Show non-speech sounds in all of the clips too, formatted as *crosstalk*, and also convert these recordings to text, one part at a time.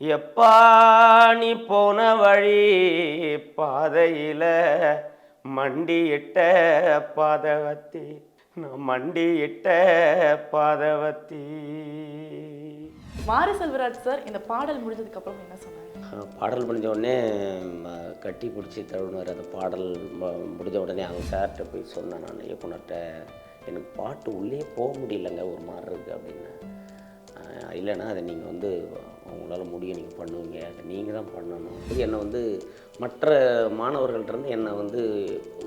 எப்பா நீ போன வழி பாதையில மண்டியிட்ட பாதவத்தி நான் மண்டியிட்ட பாதவத்தி. மாரி செல்வராஜ் சார் இந்த பாடல் முடிஞ்சதுக்கு அப்புறம் என்ன சொன்னாங்க பாடல் முடிஞ்ச உடனே கட்டி பிடிச்சி தழுவினார் அந்த பாடல் முடிஞ்ச உடனே அவங்க சார்கிட்ட போய் சொன்னேன் நான் இயக்குனர்கிட்ட. எனக்கு பாட்டு உள்ளே போக முடியலங்க ஒரு மாதிரி இருக்குது அப்படின்னு. இல்லைன்னா அதை நீங்கள் வந்து உங்களால் முடியும் நீங்கள் பண்ணுவீங்க. அதை நீங்கள் தான் பண்ணணும். என்னை வந்து மற்ற மாணவர்கள்ட்டேருந்து என்னை வந்து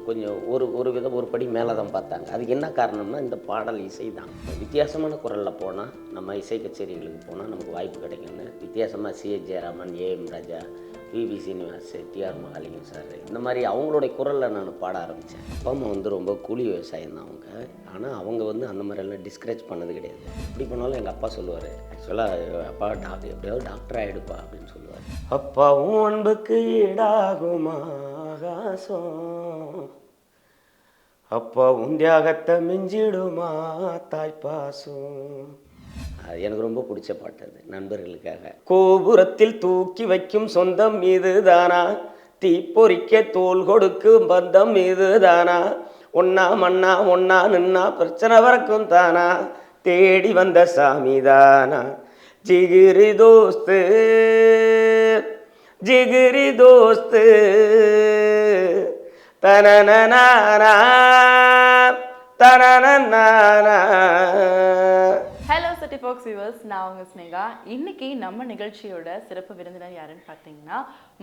கொஞ்சம் ஒரு ஒரு விதம் ஒரு படி மேலே தான் பார்த்தாங்க. அதுக்கு என்ன காரணம்னா இந்த பாடல் இசை தான். வித்தியாசமான குரலில் போனால் நம்ம இசை கச்சேரிகளுக்கு போனால் நமக்கு வாய்ப்பு கிடைக்கும்னு. வித்தியாசமாக CH Jayaraman AM Raja VP Srinivas TR Mahalingam sir இந்த மாதிரி அவங்களுடைய குரலில் நான் பாட ஆரம்பித்தேன் அப்பா அம்மா வந்து ரொம்ப கூலி விவசாயம் தான் அவங்க. ஆனால் அவங்க வந்து அந்த மாதிரியெல்லாம் டிஸ்கரேஜ் பண்ணது கிடையாது. எப்படி பண்ணாலும் எங்கள் அப்பா சொல்லுவார் ஆக்சுவலாக அப்பா டாக்டர் எப்படியாவது டாக்டர் ஆகிடுப்பா அப்படின்னு சொல்லுவார். அப்பாவும் அன்புக்கு ஈடாகுமா ஆகாசம். அப்பா உன் தியாகத்தை மிஞ்சிடுமா தாய்ப்பாசம் அது எனக்கு ரொம்ப பிடிச்ச பாட்டு அது நண்பர்களுக்காக. கோபுரத்தில் தூக்கி வைக்கும் சொந்தம் இதுதானா? தீப்பொறிக்க தோல் கொடுக்கும் பந்தம் இதுதானா? ஒன்னா மண்ணா ஒன்னா நின்னா பிரச்சனை வரக்கும் தானா? தேடி வந்த சாமி தானா? ஜிகிரி தோஸ்து ஜிகிரி தோஸ்து தனனனானா? தனன நானா சிட்டி பாக்ஸ் வியூவர்ஸ் நான் உங்க ஸ்னேகா இன்னைக்கு நம்ம நிகழ்ச்சியோட சிறப்பு விருந்தினர் யாருன்னு பார்த்தீங்கன்னா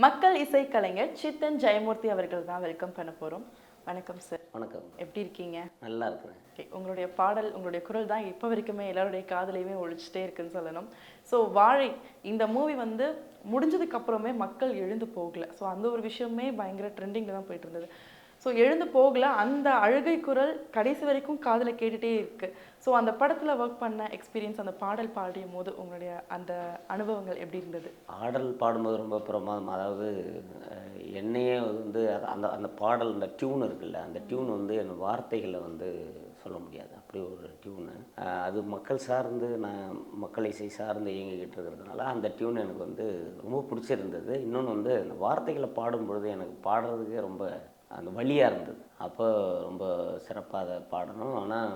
மக்கள் இசை கலைஞர் சித்தன் ஜெயமூர்த்தி அவர்கள் தான் வெல்கம் பண்ண போறோம். வணக்கம் சார் வணக்கம். எப்படி இருக்கீங்க? நல்லா இருக்கிறேன். Okay, உங்களுடைய பாடல் உங்களுடைய குரல் தான் இப்போ வரைக்குமே எல்லாருடைய காதலையுமே ஒழிச்சிட்டே இருக்குன்னு சொல்லணும். ஸோ வாழை இந்த மூவி வந்து முடிஞ்சதுக்கு அப்புறமே மக்கள் எழுந்து போகல. ஸோ அந்த ஒரு விஷயமே பயங்கர ட்ரெண்டிங்கில் தான் போயிட்டு இருந்தது. ஸோ எழுந்து போகல அந்த அழுகை குரல் கடைசி வரைக்கும் காதில் கேட்டுகிட்டே இருக்குது ஸோ அந்த படத்தில் ஒர்க் பண்ண எக்ஸ்பீரியன்ஸ் அந்த பாடல் பாடியும் போது உங்களுடைய அந்த அனுபவங்கள் எப்படி இருந்தது? பாடல் பாடும்போது ரொம்ப பிரமாதம் அதாவது என்னையே வந்து அது- அந்த அந்த பாடல் அந்த டியூன் இருக்குல்ல அந்த டியூன் வந்து என் வார்த்தைகளை வந்து சொல்ல முடியாது. அப்படி ஒரு டியூனு அது மக்கள் சார்ந்து நான் மக்கள் இசை சார்ந்து இயங்கிக்கிட்டு இருக்கிறதுனால அந்த டியூன் எனக்கு வந்து ரொம்ப பிடிச்சிருந்தது. இன்னொன்று வந்து அந்த வார்த்தைகளை பாடும்பொழுது எனக்கு பாடுறதுக்கே ரொம்ப அந்த வழியாக இருந்தது. அப்போ ரொம்ப சிறப்பாக அதை பாடணும். ஆனால்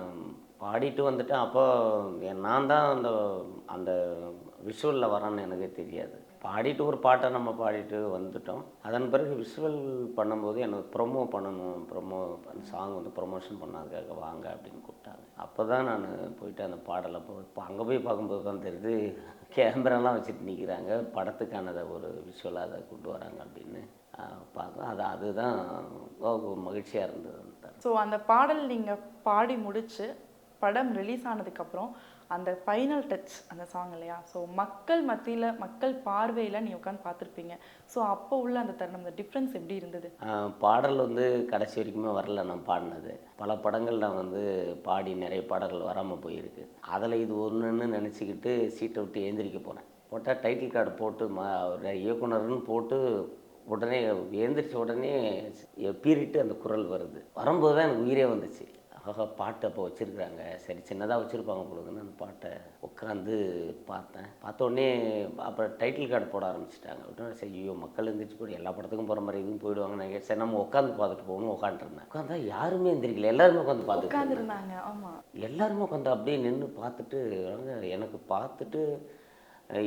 பாடிட்டு வந்துட்டேன். அப்போ நான் தான் அந்த அந்த விஷுவலில் வரேன்னு எனக்கே தெரியாது. பாடிட்டு ஒரு பாட்டை நம்ம பாடிட்டு வந்துட்டோம். அதன் பிறகு விஷுவல் பண்ணும்போது எனக்கு ப்ரொமோ பண்ணணும் ப்ரொமோ அந்த சாங் வந்து ப்ரொமோஷன் பண்ணாதுக்காக வாங்க அப்படின்னு கூப்பிட்டாங்க. அப்போ தான் நான் போயிட்டு அந்த பாடலை போ இப்போ அங்கே போய் பார்க்கும்போது தான் தெரியுது கேமராலாம் வச்சுட்டு நிற்கிறாங்க படத்துக்கானதை ஒரு விஷுவலாக அதை கொண்டு வராங்க அப்படின்னு பார்த்தோம். அது அதுதான் மகிழ்ச்சியாக இருந்தது ஸோ அந்த பாடல் நீங்கள் பாடி முடித்து படம் ரிலீஸ் ஆனதுக்கப்புறம் அந்த ஃபைனல் டச் அந்த சாங் இல்லையா? ஸோ மக்கள் மத்தியில் மக்கள் பார்வையில் நீ உட்காந்து பார்த்துருப்பீங்க. ஸோ அப்போ உள்ள அந்த தருணம் அந்த டிஃப்ரென்ஸ் எப்படி இருந்தது? பாடல் வந்து கடைசி வரைக்குமே வரல நான் பாடினது. பல படங்கள் நான் வந்து பாடி நிறைய பாடல்கள் வராமல் போயிருக்கு. அதில் இது ஒன்றுன்னு நினச்சிக்கிட்டு சீட்டை விட்டு எழுந்திரிக்க போனேன். போட்டால் டைட்டில் கார்டு போட்டு மா ஒரு இயக்குனர்னு போட்டு உடனே எழுந்திரிச்ச உடனே பீறிட்டு அந்த குரல் வருது. வரும்போது தான் எனக்கு உயிரே வந்துச்சு. ஆஹா பாட்டு அப்போ வச்சுருக்குறாங்க. சரி சின்னதாக வச்சுருப்பாங்க பொழுதுன்னு அந்த பாட்டை உட்காந்து பார்த்தேன். பார்த்த உடனே அப்புறம் டைட்டில் கார்டு போட ஆரம்பிச்சிட்டாங்க. உடனே சரி ஐயோ மக்கள் எந்திரிச்சு போய் எல்லா படத்துக்கும் போகிற மாதிரி இதுவும் போயிடுவாங்க நான் சரி நம்ம உட்காந்து பார்த்துட்டு போகணும் உட்காந்துருந்தேன் உட்காந்தா யாருமே எந்திரிக்கல. எல்லாருமே உட்காந்து பார்த்துட்டு ஆமாம் எல்லாருமே உட்காந்து அப்படியே நின்று பார்த்துட்டு எனக்கு பார்த்துட்டு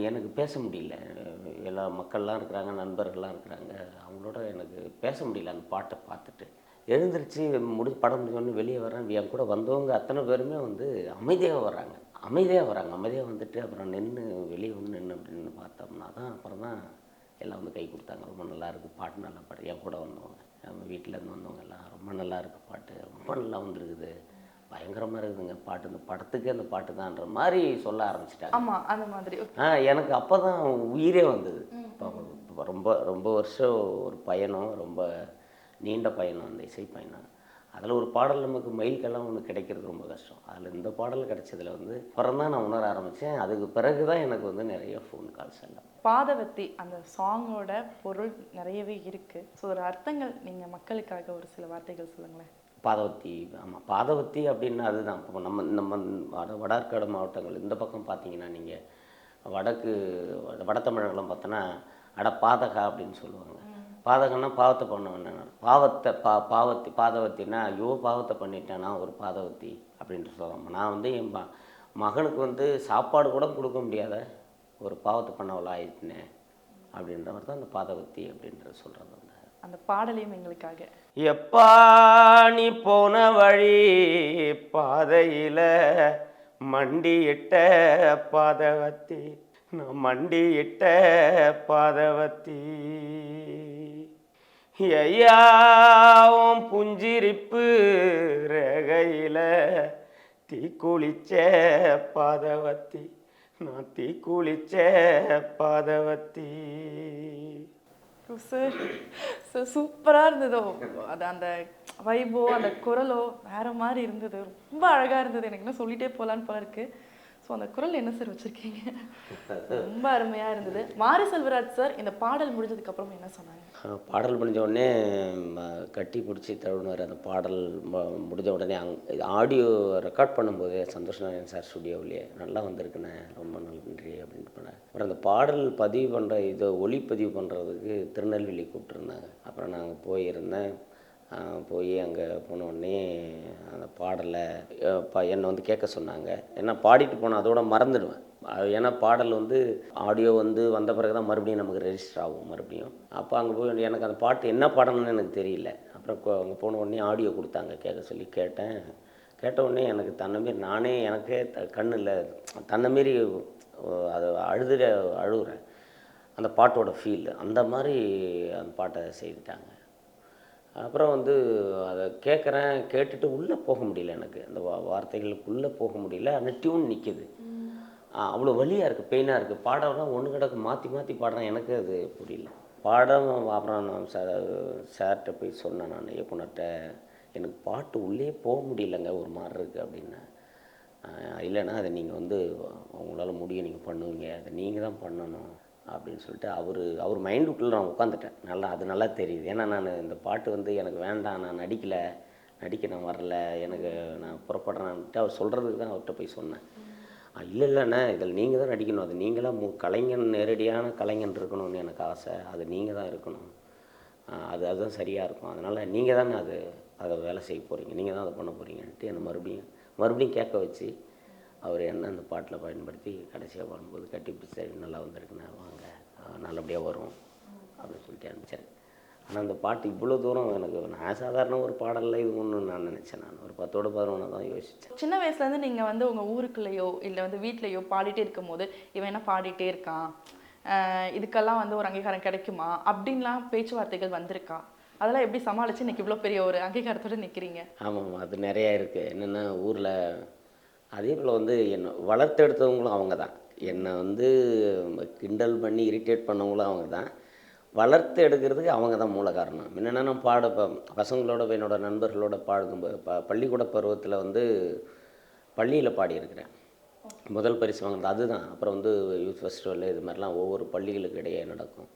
எனக்கு பேச முடியல. எல்லா மக்கள்லாம் இருக்கிறாங்க நண்பர்கள்லாம் இருக்கிறாங்க. அவங்களோட எனக்கு பேச முடியல அந்த பாட்டை பார்த்துட்டு. எழுந்திரிச்சு முடி படம் முடிஞ்சோடனே வெளியே வரேன் என் கூட வந்தவங்க அத்தனை பேருமே வந்து அமைதியாக வர்றாங்க. அமைதியாக வராங்க அமைதியாக வந்துட்டு அப்புறம் நின்று வெளியே வந்து நின்று அப்படின்னு பார்த்தோம்னா தான் அப்புறம் தான் எல்லாம் வந்து கை கொடுத்தாங்க. ரொம்ப நல்லா இருக்கு. பாட்டு நல்லா பாட்டு என் கூட வந்தவங்க நம்ம வீட்டிலேருந்து வந்தவங்க எல்லாம் ரொம்ப நல்லா இருக்கு பாட்டு. ரொம்ப நல்லா வந்திருக்குது. பயங்கரமாக இருக்குதுங்க. பாட்டு. இந்த படத்துக்கே அந்த பாட்டு தான்ற மாதிரி சொல்ல ஆரம்பிச்சிட்டாங்க. ஆமாம் அந்த மாதிரி. ஆ எனக்கு அப்போ தான் உயிரே வந்தது. இப்போ ரொம்ப ரொம்ப வருஷம் ஒரு பயணம். ரொம்ப நீண்ட பயணம் அந்த இசை பயணம். அதில் ஒரு பாடல் நமக்கு மைல்கெல்லாம் ஒன்று கிடைக்கிறது ரொம்ப கஷ்டம். அதில் இந்த பாடல் கிடைச்சதுல வந்து அப்புறம் தான் நான் உணர ஆரம்பித்தேன் அதுக்கு பிறகு தான் எனக்கு வந்து நிறைய ஃபோன் கால்ஸ் எல்லாம். பாதவத்தி அந்த சாங்கோட பொருள் நிறையவே இருக்கு. ஸோ ஒரு அர்த்தங்கள் நீங்கள் மக்களுக்காக ஒரு சில வார்த்தைகள் சொல்லுங்களேன். பாதவத்தி ஆமாம் பாதவத்தி அப்படின்னா அதுதான். இப்போ நம்ம நம்ம வட வடார்காடு மாவட்டங்கள் இந்த பக்கம் பார்த்தீங்கன்னா நீங்கள் வடக்கு வட தமிழர்கள்லாம் பார்த்தோன்னா அட பாதகா அப்படின்னு சொல்லுவாங்க. பாதகன்னா பாவத்தை பண்ண பாவத்தை பா பாவத்தி பாதவத்தின்னா ஐயோ பாவத்தை பண்ணிட்டேன் நான் ஒரு பாதவத்தி அப்படின்ட்டு சொல்லுவாங்க நான் வந்து என் ம மகனுக்கு வந்து சாப்பாடு கூட கொடுக்க முடியாத ஒரு பாவத்தை பண்ணவளா ஆயிட்டுனேன் அப்படின்ற மாதிரி தான் அந்த பாதவத்தி அப்படின்ற சொல்கிறது அந்த அந்த பாடலையும் எங்களுக்காக. எப்பா நீ போன வழி பாதையில மண்டியிட்ட பாதவத்தி. நான் மண்டியிட்ட பாதவத்தி. ஐயாவும் புஞ்சிரிப்பு ரகையில தீக்குளிச்ச பாதவத்தி. நான் தீக்குளிச்ச பாதவத்தி. சூப்பராக இருந்ததோ. அது அந்த வைபோ அந்த குரலோ வேற மாதிரி இருந்தது. ரொம்ப அழகாக இருந்தது. எனக்கு என்ன சொல்லிட்டே போகலான்னு போல இருக்குது ஸோ அந்த குரல் என்ன சார் வச்சுருக்கீங்க? *laughs* ரொம்ப அருமையாக இருந்தது. மாரி செல்வராஜ் சார் இந்த பாடல் முடிஞ்சதுக்கப்புறம் என்ன சொன்னாங்க? பாடல் முடிஞ்ச உடனே கட்டி பிடிச்சி தழுவினார் அந்த பாடல் முடிஞ்ச உடனே அங் ஆடியோ ரெக்கார்ட் பண்ணும்போது சந்தோஷ் நாராயண் சார் ஸ்டுடியோவிலேயே நல்லா வந்திருக்குண்ணே ரொம்ப நன்றி அப்படின்னு பண்ணார் அப்புறம் அந்த பாடல் பதிவு பண்ணுற இதை ஒளிப்பதிவு பண்ணுறதுக்கு திருநெல்வேலி கூப்பிட்டுருந்தாங்க. அப்புறம் நாங்கள் போயிருந்தேன். போய் அங்கே போன உடனே அந்த பாடலை ப என்னை வந்து கேட்க சொன்னாங்க. ஏன்னா பாடிட்டு போனால் அதோட மறந்துடுவேன். அது ஏன்னா பாடல் வந்து ஆடியோ வந்து வந்த பிறகு தான் மறுபடியும் நமக்கு ரெஜிஸ்டர் ஆகும் மறுபடியும். அப்போ அங்கே போய் எனக்கு அந்த பாட்டு என்ன பாடணும்னு எனக்கு தெரியல. அப்புறம் அங்கே போன உடனே ஆடியோ கொடுத்தாங்க கேட்க சொல்லி கேட்டேன். கேட்ட உடனே எனக்கு தன்னை மாரி நானே எனக்கே த கண்ணில் தன்னை மாரி அஹ் அழுதுற அழுகுறேன் அந்த பாட்டோட ஃபீல் அந்த மாதிரி அந்த பாட்டை செய்துட்டாங்க. அப்புறம் வந்து அதை கேட்குறேன் கேட்டுட்டு உள்ளே போக முடியல எனக்கு. அந்த வா வார்த்தைகளுக்குள்ளே போக முடியல. ஆனால் டியூன் நிற்கிது அவ்வளோ வழியாக இருக்குது பெயினாக இருக்குது பாடம்லாம் ஒன்று கிடக்கு. மாற்றி மாற்றி பாடுறேன். எனக்கு அது புரியல. பாடம் அப்புறம் நான் சார் சார்கிட்ட போய் சொன்னேன் நான் இயக்குனர்கிட்ட எனக்கு பாட்டு உள்ளே போக முடியலங்க ஒரு மாதிரி இருக்குது அப்படின்னு. இல்லைன்னா அதை நீங்கள் வந்து உங்களால் முடியும். நீங்கள் பண்ணுவீங்க. அதை நீங்கள் தான் பண்ணணும். அப்படின்னு சொல்லிட்டு அவர் அவர் மைண்டுக்குள்ளே நான் உட்காந்துட்டேன் நல்லா அது நல்லா தெரியுது. ஏன்னா நான் இந்த பாட்டு வந்து எனக்கு வேண்டாம் நான் நடிக்கலை நடிக்க நான் வரல எனக்கு நான் புறப்படுறேன்ட்டு அவர் சொல்கிறதுக்கு தான் அவர்கிட்ட போய் சொன்னேன். இல்லை இல்லைண்ணே இதில் நீங்கள் தான் நடிக்கணும். அது நீங்களாம் மு கலைஞன் நேரடியான கலைஞன் இருக்கணும்னு எனக்கு ஆசை. அது நீங்கள் தான் இருக்கணும். அது அதுதான் சரியாக இருக்கும். அதனால் நீங்கள் தானே அது அதை வேலை செய்ய போகிறீங்க நீங்கள் தான் அதை பண்ண போகிறீங்கன்ட்டு என்னை மறுபடியும் மறுபடியும் கேட்க வச்சு அவர் என்ன அந்த பாட்டில் பயன்படுத்தி கடைசியாக பாடும்போது கட்டி பிடிச்சி நல்லா வந்திருக்குண்ணே வாங்க. நல்லபடியாக வரும். அப்படின்னு சொல்லிட்டு அனுப்பிச்சார். ஆனால் அந்த பாட்டு இவ்வளோ தூரம் எனக்கு நான் சாதாரண ஒரு பாடலில் இது ஒன்று நான் நினச்சேன் நான். ஒரு பத்தோட பதினொன்று தான் யோசித்தேன் சின்ன வயசுலேருந்து நீங்கள் வந்து உங்கள் ஊருக்குள்ளேயோ இல்லை வந்து வீட்லேயோ பாடிட்டே இருக்கும்போது இவன் என்ன பாடிட்டே இருக்கான்? இதுக்கெல்லாம் வந்து ஒரு அங்கீகாரம் கிடைக்குமா? அப்படின்லாம் பேச்சுவார்த்தைகள் வந்திருக்கா? அதெல்லாம் எப்படி சமாளித்து இன்னைக்கு இவ்வளோ பெரிய ஒரு அங்கீகாரத்தோடு நிற்கிறீங்க ஆமாம் அது நிறையா இருக்குது என்னென்னா ஊரில் அதே போல் வந்து என்னை வளர்த்தெடுத்தவங்களும் அவங்க தான். என்னை வந்து கிண்டல் பண்ணி இரிட்டேட் பண்ணவங்களும் அவங்க தான். வளர்த்து எடுக்கிறதுக்கு அவங்க தான் மூல காரணம். என்னென்னா நான் பாட பசங்களோட என்னோட நண்பர்களோட பாடும்போது ப பள்ளிக்கூட பருவத்தில் வந்து பள்ளியில் பாடியிருக்கிறேன். முதல் பரிசு வாங்கினது அதுதான். அப்புறம் வந்து யூத் ஃபெஸ்டிவல் இது மாதிரிலாம் ஒவ்வொரு பள்ளிகளுக்கு இடையே நடக்கும்.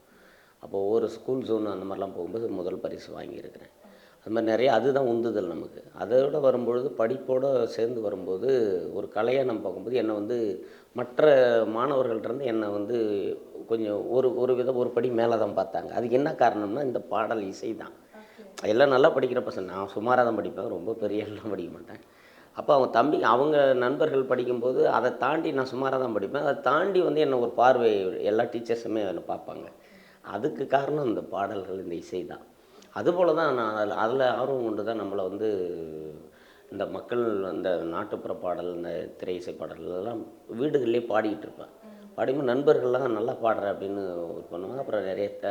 அப்போ ஒவ்வொரு ஸ்கூல் ஜோன் அந்த மாதிரிலாம் போகும்போது முதல் பரிசு வாங்கியிருக்கிறேன். அது மாதிரி நிறைய அதுதான் உந்துதல் நமக்கு. அதோட வரும்பொழுது படிப்போடு சேர்ந்து வரும்போது ஒரு கலையை நம்ம பார்க்கும்போது என்னை வந்து மற்ற மாணவர்கள்ட்டேருந்து என்னை வந்து கொஞ்சம் ஒரு ஒரு விதம் ஒரு படி மேலே தான் பார்த்தாங்க. அதுக்கு என்ன காரணம்னா இந்த பாடல் இசை தான். எல்லாம் நல்லா படிக்கிற பசங்க நான் சுமாராக தான் படிப்பேன். ரொம்ப பெரிய எல்லாம் படிக்க மாட்டேன். அப்போ அவங்க தம்பி அவங்க நண்பர்கள் படிக்கும்போது அதை தாண்டி நான் சுமாராக தான் படிப்பேன். அதை தாண்டி வந்து என்னை ஒரு பார்வை எல்லா டீச்சர்ஸுமே என்னை பார்ப்பாங்க. அதுக்கு காரணம் இந்த பாடல்கள் இந்த இசை தான். அதுபோல் தான் நான் அதில் அதில் ஆர்வம் கொண்டு தான் நம்மளை வந்து இந்த மக்கள் இந்த நாட்டுப்புற பாடல் இந்த திரை இசை பாடல்கள் எல்லாம் வீடுகளிலே பாடிக்கிட்டு இருப்பேன். பாடிக்கும்போது நண்பர்கள்லாம் நல்லா பாடுற அப்படின்னு இது பண்ணுவாங்க. அப்புறம் நிறைய த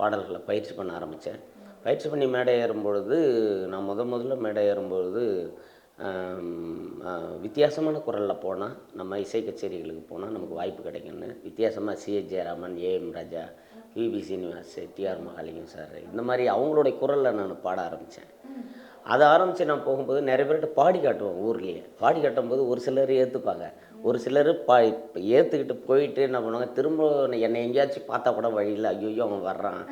பாடல்களை பயிற்சி பண்ண ஆரம்பித்தேன் பயிற்சி பண்ணி மேடை ஏறும்பொழுது நான் முத முதல்ல மேடை ஏறும்பொழுது வித்தியாசமான குரலில் போனால் நம்ம இசை கச்சேரிகளுக்கு போனால் நமக்கு வாய்ப்பு கிடைக்கும்னு. வித்தியாசமாக CH Jayaraman AM Raja VP Srinivas TR Mahalingam sir இந்த மாதிரி அவங்களுடைய குரலில் நான் பாட ஆரம்பித்தேன் அதை ஆரம்பித்து நான் போகும்போது நிறைய பேர்கிட்ட பாடி காட்டுவோம் ஊர்லேயே. பாடி காட்டும்போது ஒரு சிலர் ஏற்றுப்பாங்க ஒரு சிலர் பா ஏற்றுக்கிட்டு போயிட்டு என்ன பண்ணுவாங்க திரும்ப என்னை எங்கேயாச்சும் பார்த்தா கூட வழியில் ஐயோ அவன் வர்றான்.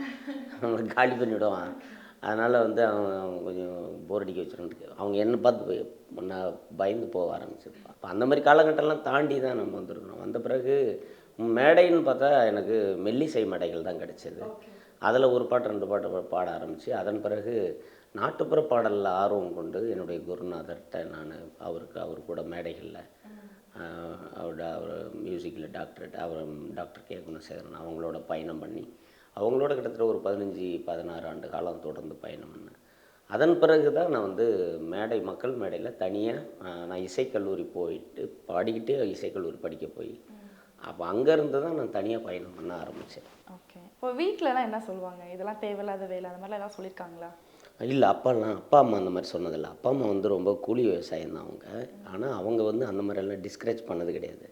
அவன் காலி பண்ணிவிடுவான் அதனால் வந்து அவன் கொஞ்சம் போர் அடிக்க வச்சிருந்து அவங்க என்ன பார்த்து போய் நான் பயந்து போக ஆரம்பிச்சிருப்பான் அப்போ அந்த மாதிரி காலகட்டம்லாம் தாண்டி தான் நம்ம வந்துருக்கணும் வந்த பிறகு மேடைன்னு பார்த்தா எனக்கு மெல்லிசை மேடைகள் தான் கிடைச்சது. அதில் ஒரு பாட்டு ரெண்டு பாட்டு பாட ஆரம்பித்து அதன் பிறகு நாட்டுப்புற பாடலில் ஆர்வம் கொண்டு என்னுடைய குருநாதர்கிட்ட நான் அவருக்கு அவர் கூட மேடைகளில் அவரோட அவர் மியூசிக்கில் டாக்டரேட் அவர் டாக்டர் கே. குணசேகரன் அவங்களோட பயணம் பண்ணி அவங்களோட கிட்டத்தட்ட ஒரு பதினஞ்சு பதினாறு ஆண்டு காலம் தொடர்ந்து பயணம் பண்ணேன். அதன் பிறகு தான் நான் வந்து மேடை மக்கள் மேடையில் தனியாக நான் இசைக்கல்லூரி போயிட்டு பாடிக்கிட்டே இசைக்கல்லூரி படிக்க போய் அப்போ அங்கேருந்து தான் நான் தனியாக பயணம் பண்ண ஆரம்பித்தேன் ஓகே இப்போ வீட்டிலலாம் என்ன சொல்லுவாங்க? இதெல்லாம் தேவையில்லாத வேலை அந்த மாதிரிலாம் ஏதாவது சொல்லியிருக்காங்களா? இல்லை அப்பாலாம் அப்பா அம்மா அந்த மாதிரி சொன்னதில்லை. அப்பா அம்மா வந்து ரொம்ப கூலி விவசாயம் தான் அவங்க. ஆனால் அவங்க வந்து அந்த மாதிரியெல்லாம் டிஸ்கரேஜ் பண்ணது கிடையாது.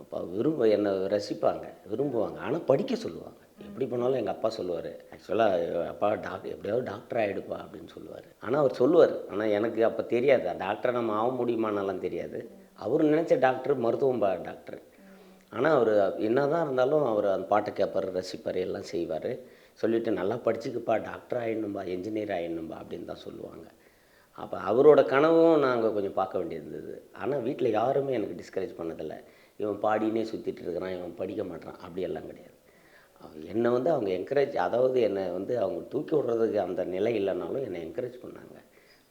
அப்போ விரும்ப என்னை ரசிப்பாங்க விரும்புவாங்க. ஆனால் படிக்க சொல்லுவாங்க. எப்படி பண்ணாலும் எங்கள் அப்பா சொல்லுவார். ஆக்சுவலாக அப்பா டாக்டர் எப்படியாவது டாக்டர் ஆகிடுப்பா அப்படின்னு சொல்லுவார். ஆனால் அவர் சொல்லுவார். ஆனால் எனக்கு அப்போ தெரியாது. டாக்டர் நம்ம ஆக முடியுமானலாம் தெரியாது. அவர் நினச்ச டாக்டர் மருத்துவம் பா டாக்டர் ஆனால் அவர் என்னதான் இருந்தாலும் அவர் அந்த பாட்டை கேட்பார் ரசிப்பார் எல்லாம் செய்வார். சொல்லிவிட்டு நல்லா படிச்சுக்குப்பா டாக்டர் ஆகிடணும்பா என்ஜினியர் ஆகிடணும்பா அப்படின்னு தான் சொல்லுவாங்க. அப்போ அவரோட கனவும் நாங்கள் கொஞ்சம் பார்க்க வேண்டியிருந்தது. ஆனால் வீட்டில் யாருமே எனக்கு டிஸ்கரேஜ் பண்ணதில்லை. இவன் பாடினே சுற்றிட்டு இருக்கிறான் இவன் படிக்க மாட்டான் அப்படியெல்லாம் கிடையாது. என்னை வந்து அவங்க என்கரேஜ் அதாவது என்னை வந்து அவங்க தூக்கி விடுறதுக்கு அந்த நிலை இல்லைனாலும் என்னை என்கரேஜ் பண்ணாங்க.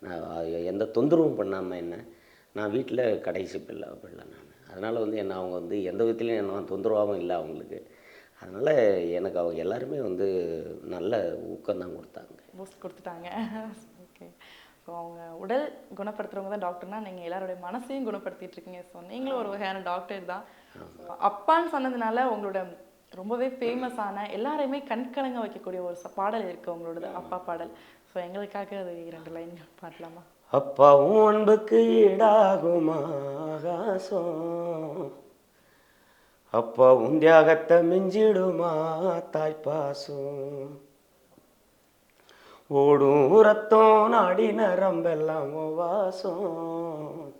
நான் எந்த தொந்தரவும் பண்ணாமல் என்ன நான் வீட்டில் கடைசி பிள்ளை பிள்ளை நான். அதனால் வந்து என்ன அவங்க வந்து எந்த விதத்துலையும் என்ன தொந்தரவாகவும் இல்லை அவங்களுக்கு. அதனால் எனக்கு அவங்க எல்லாருமே வந்து நல்ல ஊக்கம்தான் கொடுத்தாங்க. பூஸ்ட் கொடுத்துட்டாங்க. ஓகே ஸோ அவங்க உடல் குணப்படுத்துறவங்க தான் டாக்டர்னா நீங்கள் எல்லாருடைய மனசையும் குணப்படுத்திட்டு இருக்கீங்க. ஸோ நீங்களும் ஒரு வகையான டாக்டர் தான். அப்பான்னு சொன்னதுனால உங்களோட ரொம்பவே ஃபேமஸான எல்லாரையுமே கண்கலங்க வைக்கக்கூடிய ஒரு பாடல் இருக்கு உங்களோடது அப்பா பாடல். ஸோ எங்களுக்காக அது இரண்டு லைன் பாடலாமா? அப்பாவும் அன்புக்கு ஈடாகும் ஆகாசம். அப்பாவும் தியாகத்தை மிஞ்சிடுமா தாய்ப்பாசம் ஓடும் ரத்தம் நாடி நரம்பெல்லாம் வாசம்.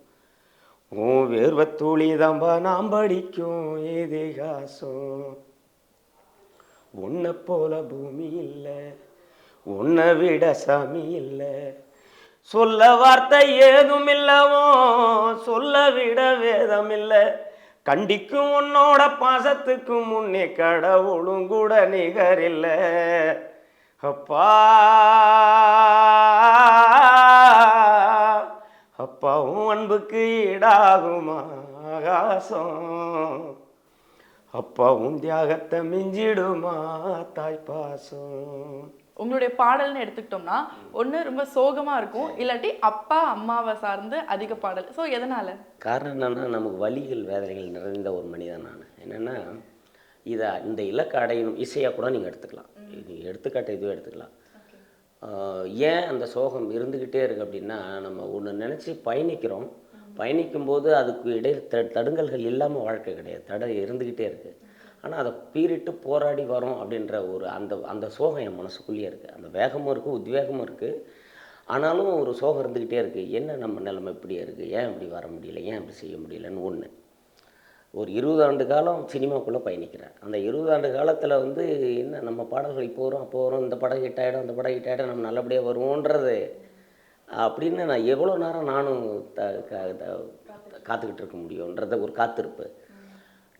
உன் வேர்வை துளி தம்பா நாம் படிக்கும் இதிகாசம். உன்னை போல பூமி இல்லை உன்னை விட சாமி இல்லை சொல்ல வார்த்தை ஏதும் இல்லவோ சொல்ல விட வேதம் இல்லை கண்டிக்கும் உன்னோட பாசத்துக்கு முன்னே கடவுளும் கூட நிகரில்ல. அப்பா அப்பாவும் அன்புக்கு ஈடாகுமா ஆகாசம். அப்பாவும் தியாகத்தை மிஞ்சிடுமா தாய்ப்பாசம் உங்களுடைய பாடல்னு எடுத்துக்கிட்டோம்னா ஒண்ணு ரொம்ப சோகமா இருக்கும் இல்லாட்டி அப்பா அம்மாவை சார்ந்து அதிக பாடல். ஸோ எதனால? காரணம் என்னென்னா நமக்கு வலிகள் வேதனைகள் நிறைந்த ஒரு மனிதன் நான். என்னென்னா இதை இந்த இலக்கை அடையணும் இசையாக கூட நீங்கள் எடுத்துக்கலாம். எடுத்துக்காட்டு இதுவே எடுத்துக்கலாம். ஏன் அந்த சோகம் இருந்துக்கிட்டே இருக்கு அப்படின்னா நம்ம ஒன்று நினச்சி பயணிக்கிறோம். பயணிக்கும்போது அதுக்கு இடையில் த தடுங்கல்கள் இல்லாமல் வாழ்க்கை கிடையாது. தடை இருந்துக்கிட்டே இருக்குது ஆனால் அதை பீறிட்டு போராடி வரோம் அப்படின்ற ஒரு அந்த அந்த சோகம் என் மனசுக்குள்ளேயே இருக்குது அந்த வேகமும் இருக்குது உத்வேகமும் இருக்குது ஆனாலும் ஒரு சோகம் இருந்துக்கிட்டே இருக்குது என்ன நம்ம நிலைமை இப்படியே இருக்குது ஏன் இப்படி வர முடியல? ஏன் இப்படி செய்ய முடியலன்னு ஒன்று ஒரு இருபது ஆண்டு காலம் சினிமாக்குள்ளே பயணிக்கிறேன். அந்த இருபது ஆண்டு காலத்தில் வந்து என்ன நம்ம பாடல்கள் இப்போ வரும் அப்போ வரும் இந்த படம் ஹிட் ஆகிடும் அந்த படம் ஹிட் ஆகிடும் நம்ம நல்லபடியாக வருவோன்றது அப்படின்னு நான் எவ்வளோ நேரம் நானும் த க- த- காத்துக்கிட்டு இருக்க முடியுன்றத ஒரு காத்திருப்பு.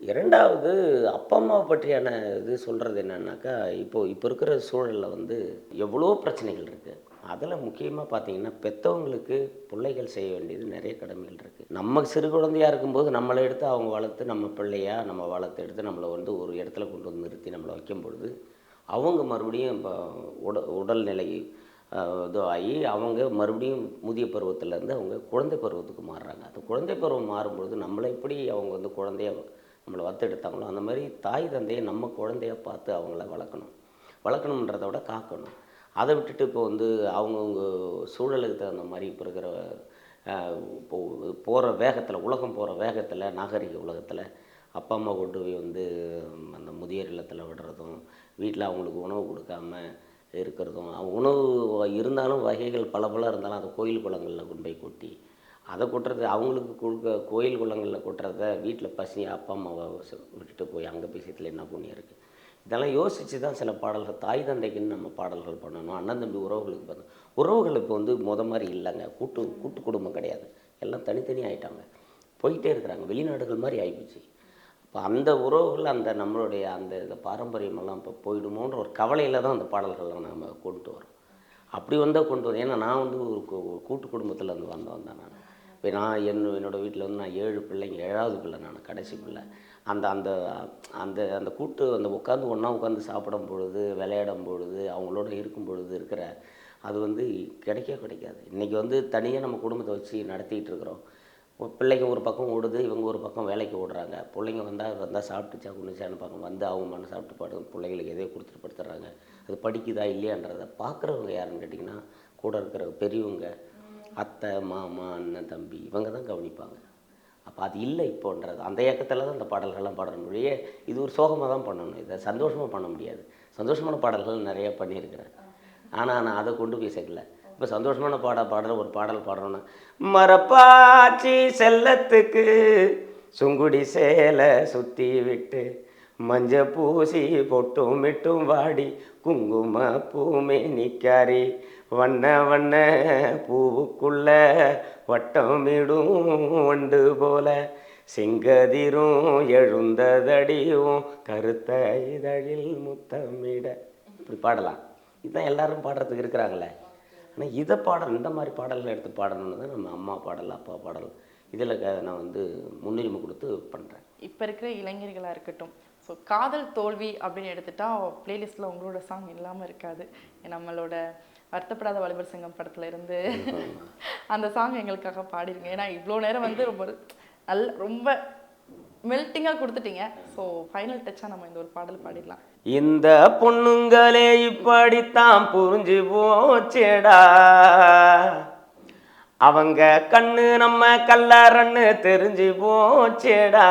இரண்டாவது அப்பா அம்மாவை பற்றியான இது சொல்கிறது என்னன்னாக்கா இப்போது இப்போ இருக்கிற சூழலில் வந்து எவ்வளோ பிரச்சனைகள் இருக்குது அதில் முக்கியமாக பார்த்தீங்கன்னா பெற்றவங்களுக்கு பிள்ளைகள் செய்ய வேண்டியது நிறைய கடமைகள் இருக்குது நம்ம சிறு குழந்தையாக இருக்கும்போது நம்மளை எடுத்து அவங்க வளர்த்து நம்ம பிள்ளையாக நம்ம வளர்த்து எடுத்து நம்மளை வந்து ஒரு இடத்துல கொண்டு வந்து நிறுத்தி நம்மளை வைக்கும் பொழுது அவங்க மறுபடியும் இப்போ உட உடல்நிலை இதுவாகி அவங்க மறுபடியும் முதிய பருவத்திலேருந்து அவங்க குழந்தை பருவத்துக்கு மாறுறாங்க. அந்த குழந்தை பருவம் மாறும்பொழுது நம்மளை எப்படி அவங்க வந்து குழந்தைய நம்மளை வத்தெடுத்தாங்களோ அந்த மாதிரி தாய் தந்தையை நம்ம குழந்தைய பார்த்து அவங்கள வளர்க்கணும். வளர்க்கணுன்றத விட காக்கணும். அதை விட்டுட்டு இப்போ வந்து அவங்கவுங்க சூழலுக்கு தகுந்த மாதிரி இப்போ இருக்கிற இப்போது இப்போ போகிற வேகத்தில் உலகம் போகிற வேகத்தில் நாகரிக உலகத்தில் அப்பா அம்மா கொண்டு போய் வந்து அந்த முதியோர் இல்லத்தில் விடுறதும் வீட்டில் அவங்களுக்கு உணவு கொடுக்காம இருக்கிறதும் அவங்க உணவு இருந்தாலும் வகைகள் பல பல இருந்தாலும் அந்த கோயில் குளங்களில் கொண்டு போய் கொட்டி அதை கொட்டுறது அவங்களுக்கு கொடுக்க கோயில் குளங்களில் கொட்டுறத வீட்டில் பசி அப்பா அம்மாவை விட்டுட்டு போய் அங்கே போய் சேர்த்துல என்ன புண்ணியம் இருக்குது? இதெல்லாம் யோசித்து தான் சில பாடல்கள் தாய் தந்தைக்குன்னு நம்ம பாடல்கள் பண்ணணும் அண்ணன் தம்பி உறவுகளுக்கு பண்ணணும். உறவுகள் இப்போ வந்து முத மாதிரி இல்லைங்க. கூட்டு கூட்டு குடும்பம் கிடையாது. எல்லாம் தனித்தனி ஆயிட்டாங்க. போயிட்டே இருக்கிறாங்க. வெளிநாடுகள் மாதிரி ஆகிப்போச்சு இப்போ அந்த உறவுகள் அந்த நம்மளுடைய அந்த இந்த பாரம்பரியமெல்லாம் இப்போ போயிடுமோன்ற ஒரு கவலையில் தான் அந்த பாடல்களை நம்ம கொண்டு வரோம். அப்படி வந்தால் கொண்டு வரோம் ஏன்னா நான் வந்து ஒரு ஒரு கூட்டு குடும்பத்தில் இருந்து வந்தவன் தான் நான். இப்போ நான் என் என்னோடய வீட்டில் வந்து நான் ஏழு பிள்ளைங்க ஏழாவது பிள்ளை நான் கடைசி பிள்ளை. அந்த அந்த அந்த அந்த கூட்டு அந்த உட்காந்து ஒன்றா உட்காந்து சாப்பிடும் பொழுது விளையாடும் பொழுது அவங்களோட இருக்கும் பொழுது இருக்கிற அது வந்து கிடைக்கவே கிடைக்காது. இன்றைக்கி வந்து தனியாக நம்ம குடும்பத்தை வச்சு நடத்திக்கிட்டு இருக்கிறோம். பிள்ளைங்க ஒரு பக்கம் ஓடுது இவங்க ஒரு பக்கம் வேலைக்கு ஓடுறாங்க. பிள்ளைங்க வந்தால் வந்தால் சாப்பிட்டுச்சா குடிச்சான்னு பார்க்க வந்து அவங்க மன சாப்பிட்டு பாடு பிள்ளைங்களுக்கு எதையோ கொடுத்துட்டு படுத்துறாங்க. அது படிக்குதா இல்லையான்றதை பார்க்குறவங்க யாருன்னு கேட்டிங்கன்னா கூட இருக்கிற பெரியவங்க அத்தை மாமா அண்ணன் தம்பி இவங்க தான் கவனிப்பாங்க. அப்போ அது இல்லை இப்போன்றது. அந்த இயக்கத்தில் தான் அந்த பாடல்கள்லாம் பாடணும் இது ஒரு சோகமாக தான் பண்ணணும். இதை சந்தோஷமாக பண்ண முடியாது. சந்தோஷமான பாடல்கள் நிறைய பண்ணியிருக்கிறேன் ஆனால் நான் அதை கொண்டு போய் சேர்க்கல. இப்போ சந்தோஷமான பாட பாடல் ஒரு பாடல் பாடுறோன்னா மரப்பாச்சி செல்லத்துக்கு சுங்குடி சேலை சுற்றி விட்டு மஞ்ச பூசி பொட்டும் மிட்டும் வாடி குங்கும பூமே நிக்காரி வண்ண வண்ண பூவுக்குள்ள வட்டமிடும் வண்டு போல. செங்கதிரும் எழுந்ததடியும் கருத்த இதழில் முத்தமிட. இப்படி பாடலாம். இதுதான் எல்லாரும் பாடுறதுக்கு இருக்கிறாங்களே. ஆனால் இதை பாடல் இந்த மாதிரி பாடல்களை எடுத்து பாடணும்னு தான் நம்ம அம்மா பாடல் அப்பா பாடல். இதில் நான் வந்து முன்னுரிமை கொடுத்து பண்ணுறேன் இப்போ இருக்கிற இளைஞர்களாக இருக்கட்டும். ஸோ காதல் தோல்வி அப்படின்னு எடுத்துட்டா பிளேலிஸ்ட்டில் உங்களோட சாங் இல்லாமல் இருக்காது. நம்மளோட வருத்தப்படாத வாலிபர் சங்கம் படத்துல இருந்து அந்த சாங் எங்களுக்காக பாடிருங்க. ஏன்னா இவ்வளோ நேரம் வந்து ரொம்ப நல்ல ரொம்ப மெல்ட்டிங்காக கொடுத்துட்டீங்க. ஸோ ஃபைனல் டச்சாக நம்ம இந்த ஒரு பாடல் பாடிடலாம். இந்த பொண்ணுங்களே இப்படித்தான் புரிஞ்சு போச்சேடா. அவங்க கண்ணு நம்ம கல்லாரன்னு தெரிஞ்சு போச்சேடா.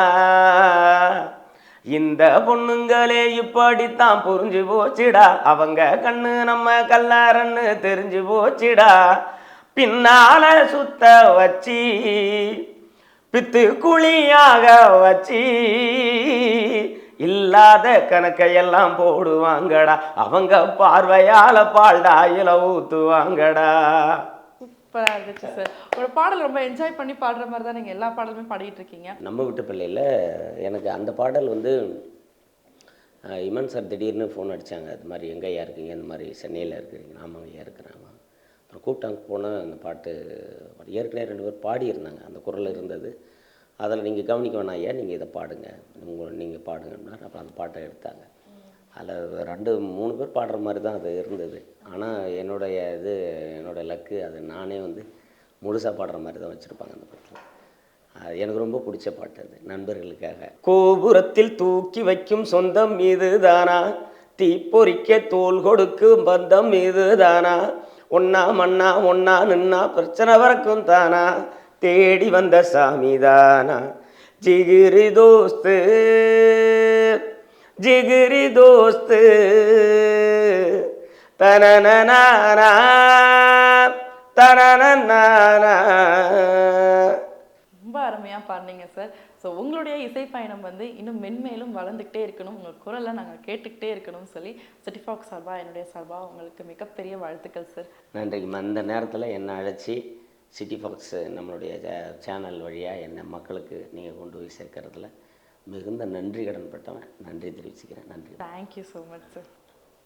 இந்த பொண்ணுங்களே இப்படித்தான் புரிஞ்சு போச்சுடா. அவங்க கண்ணு நம்ம கல்லாரன்னு தெரிஞ்சு போச்சுடா. பின்னால சுத்த வச்சி பித்து குழியாக வச்சி இல்லாத கணக்கையெல்லாம் போடுவாங்கடா. அவங்க பார்வையால பால்டா இல ஊத்துவாங்கடா. சூப்பராக இருந்துச்சு சார். ஒரு பாடல் ரொம்ப என்ஜாய் பண்ணி பாடுற மாதிரி தான் நீங்கள் எல்லா பாடலுமே பாடிட்டு இருக்கீங்க. நம்ம வீட்டு பிள்ளையில் எனக்கு அந்த பாடல் வந்து இமன் சார் திடீர்னு ஃபோன் அடித்தாங்க அது மாதிரி எங்கே ஐயா இருக்கீங்க? இந்த மாதிரி சென்னையில் இருக்கிறீங்க ஆமாங்க ஐயா இருக்கிறாங்க. அப்புறம் கூப்பிட்டாங்க போனால் அந்த பாட்டு ஏற்கனவே ரெண்டு பேர் பாடியிருந்தாங்க. அந்த குரல் இருந்தது. அதில் நீங்கள் கவனிக்க வேணாம் ஐயா. நீங்கள் இதை பாடுங்க. உங்கள் நீங்கள் பாடுங்கன்னா அப்புறம் அந்த பாட்டை எடுத்தாங்க. அதில் ரெண்டு மூணு பேர் பாடுற மாதிரி தான் அது இருந்தது. ஆனால் என்னுடைய இது என்னோடய லக்கு அது நானே வந்து முழுசாக பாடுற மாதிரி தான் வச்சுருப்பாங்க அந்த படத்தில். அது எனக்கு ரொம்ப பிடிச்ச பாட்டு அது நண்பர்களுக்காக. கோபுரத்தில் தூக்கி வைக்கும் சொந்தம் இதுதானா? தீப்பொறிக்க தோல் கொடுக்கும் பந்தம் இதுதானா? ஒன்னா மண்ணா ஒன்னா நின்னா பிரச்சனை வரக்கும் தானா? தேடி வந்த சாமி தானா? ஜிகிரி தோஸ்து. ஜிகிரி தோஸ்து. தனனனானா தனனனானா. ரொம்ப அருமையாக பாடினீங்க சார். ஸோ உங்களுடைய இசை பயணம் வந்து இன்னும் மென்மேலும் வளர்ந்துக்கிட்டே இருக்கணும். உங்கள் குரலை நாங்கள் கேட்டுக்கிட்டே இருக்கணும்னு சொல்லி செட்டிஃபாக் சார்பாக என்னுடைய சார்பாக உங்களுக்கு மிகப்பெரிய வாழ்த்துக்கள் சார். நன்றிங்கம்மா அந்த நேரத்தில் என்னை அழைச்சி சிட்டி ஃபாக்ஸ் நம்மளுடைய சேனல் வழியாக என்னை மக்களுக்கு நீங்கள் கொண்டு போய் சேர்க்கறதுல மிகுந்த நன்றி கடன் பட்டவன். நன்றி தெரிவிச்சுக்கிறேன். நன்றி. Thank you so much sir